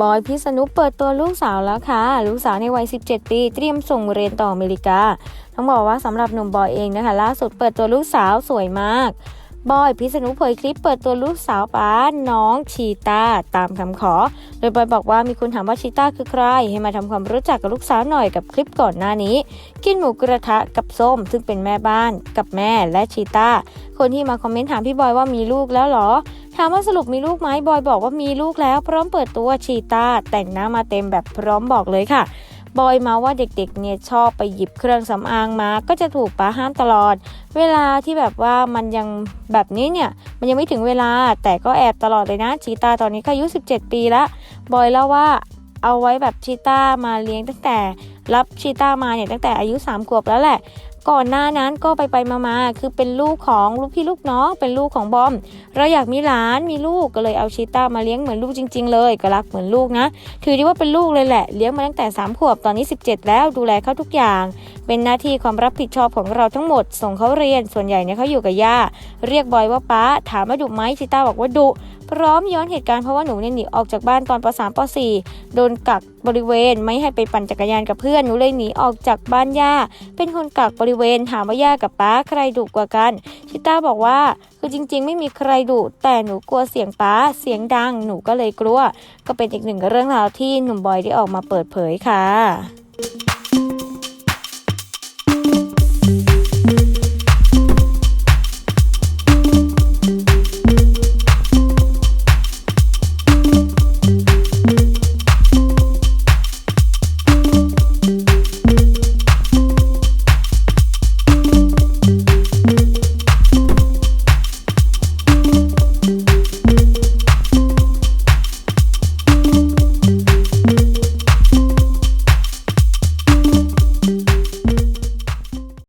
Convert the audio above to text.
บอยพิษณุเปิดตัวลูกสาวแล้วค่ะ ลูกสาวในวัย 17 ปี เตรียมส่งเรียนต่ออเมริกา ต้องบอกว่าสำหรับหนุ่มบอยเองนะคะ ล่าสุดเปิดตัวลูกสาวสวยมาก บอยพิษณุเผยคลิปเปิดตัวลูกสาวป้าน้องชีตาตามคำขอ โดยบอยบอกว่ามีคนถามว่าชีตาคือใคร ให้มาทำความรู้จักกับลูกสาวหน่อยกับคลิปก่อนหน้านี้ กินหมูกระทะกับส้ม ซึ่งเป็นแม่บ้านกับแม่และชีตาคนที่มาคอมเมนต์ถามพี่บอยว่ามีลูกแล้วเหรอามว่าสรุปมีลูกไหมบอยบอกว่ามีลูกแล้ว พร้อมเปิดตัวชีตาแต่งหน้ามาเต็มแบบพร้อมบอกเลยค่ะบอยมาว่าเด็กๆ เนี่ยชอบไปหยิบเครื่องสำอางมา ก็จะถูกป้าห้ามตลอด เวลาที่แบบว่ามันยังแบบนี้เนี่ย มันยังไม่ถึงเวลา แต่ก็แอบตลอดเลยนะ ชีตาตอนนี้ก็อายุ 17 ปีละบอยเล่าว่าเอาไว้แบบชีตามาเลี้ยงตั้งแต่รับชีตามาเนี่ยตั้งแต่อายุ 3 ขวบแล้วแหละ ก่อนหน้านั้นก็ไปไปๆมาๆคือเป็นลูกของลูกพี่ลูกน้องเป็นลูกของบอม เราอยากมีหลานมีลูกก็เลยเอาชีต้ามาเลี้ยงเหมือนลูกจริง ๆ เลยก็รักเหมือนลูกนะ ถือได้ว่าเป็นลูกเลยแหละเลี้ยงมาตั้งแต่3ขวบตอนนี้ 17 แล้วดูแลเขาทุกอย่าง เป็นหน้าที่ความรับผิดชอบของเราทั้งหมด ส่งเขาเรียนส่วนใหญ่เนี่ยเขาอยู่กับย่า เรียกบอยว่าป้าถามว่าดุไหมชีต้าบอกว่าดุ พร้อมย้อนเหตุการณ์เพราะว่าหนูเนี่ยหนีออกจากบ้านตอนป .3 ป .4 โดนกักบริเวณไม่ให้ไปปั่นจักรยานกับเพื่อนหนูเลยหนีออกจากบ้านย่า เป็นคนกักบริเวณถามว่าย่ากับป้าใครดุกว่ากันชิต้าบอกว่าคือจริง ๆ ไม่มีใครดุแต่หนูกลัวเสียงป้าเสียงดัง หนูก็เลยกลัว ก็เป็นอีกหนึ่งเรื่องราวที่หนุ่มบอยได้ออกมาเปิดเผยค่ะ